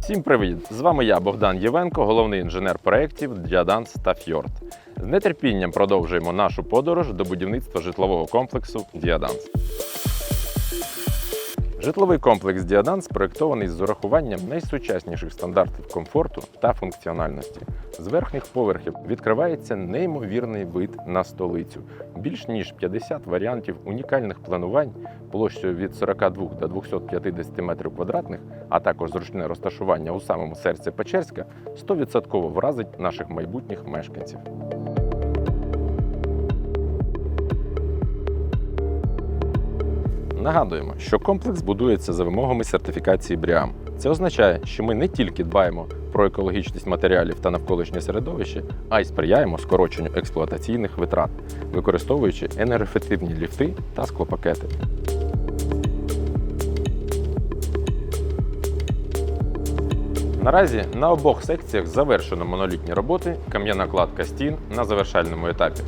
Всім привіт! З вами я, Богдан Євенко, головний інженер проєктів Діаданс та Фьорд. З нетерпінням продовжуємо нашу подорож до будівництва житлового комплексу Діаданс. Житловий комплекс Діаданс проєктований з урахуванням найсучасніших стандартів комфорту та функціональності. З верхніх поверхів відкривається неймовірний вид на столицю. Більш ніж 50 варіантів унікальних планувань площею від 42 до 250 метрів квадратних, а також зручне розташування у самому серці Печерська 100% вразить наших майбутніх мешканців. Нагадуємо, що комплекс будується за вимогами сертифікації БРІАМ. Це означає, що ми не тільки дбаємо про екологічність матеріалів та навколишнє середовище, а й сприяємо скороченню експлуатаційних витрат, використовуючи енергоефективні ліфти та склопакети. Наразі на обох секціях завершено монолітні роботи, кам'яна кладка стін на завершальному етапі.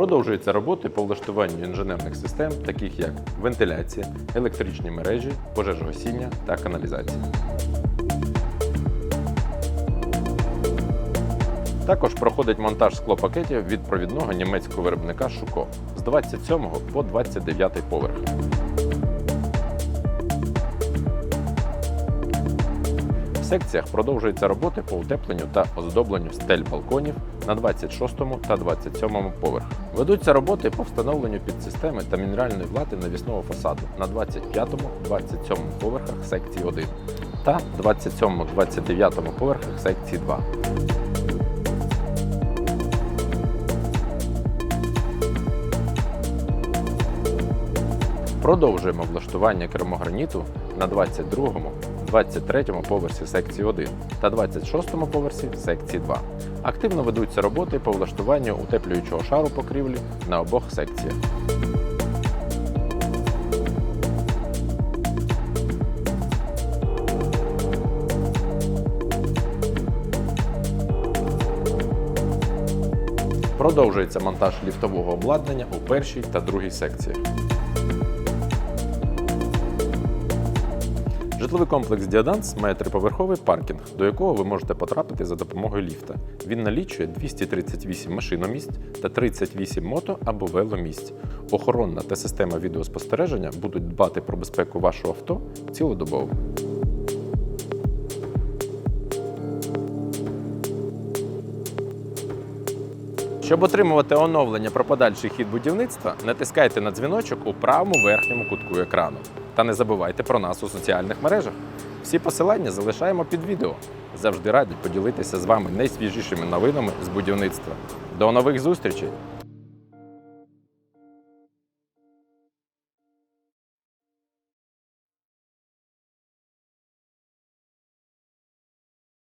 Продовжуються роботи по влаштуванню інженерних систем, таких як вентиляція, електричні мережі, пожежогасіння та каналізація. Також проходить монтаж склопакетів від провідного німецького виробника Шуко з 27 по 29 поверх. Секціях продовжуються роботи по утепленню та оздобленню стель балконів на 26 та 27 поверхах. Ведуться роботи по встановленню підсистеми та мінеральної плати навісного фасаду на 25-27 поверхах секції 1 та 27-29 поверхах секції 2. Продовжуємо влаштування керамограніту на 22, 23 поверсі секції 1 та 26 поверсі секції 2. Активно ведуться роботи по влаштуванню утеплюючого шару покрівлі на обох секціях. Продовжується монтаж ліфтового обладнання у першій та другій секціях. Житловий комплекс Діаданс має триповерховий паркінг, до якого ви можете потрапити за допомогою ліфта. Він налічує 238 машиномісць та 38 мото або веломісць. Охоронна та система відеоспостереження будуть дбати про безпеку вашого авто цілодобово. Щоб отримувати оновлення про подальший хід будівництва, натискайте на дзвіночок у правому верхньому кутку екрану. Та не забувайте про нас у соціальних мережах. Всі посилання залишаємо під відео. Завжди раді поділитися з вами найсвіжішими новинами з будівництва. До нових зустрічей!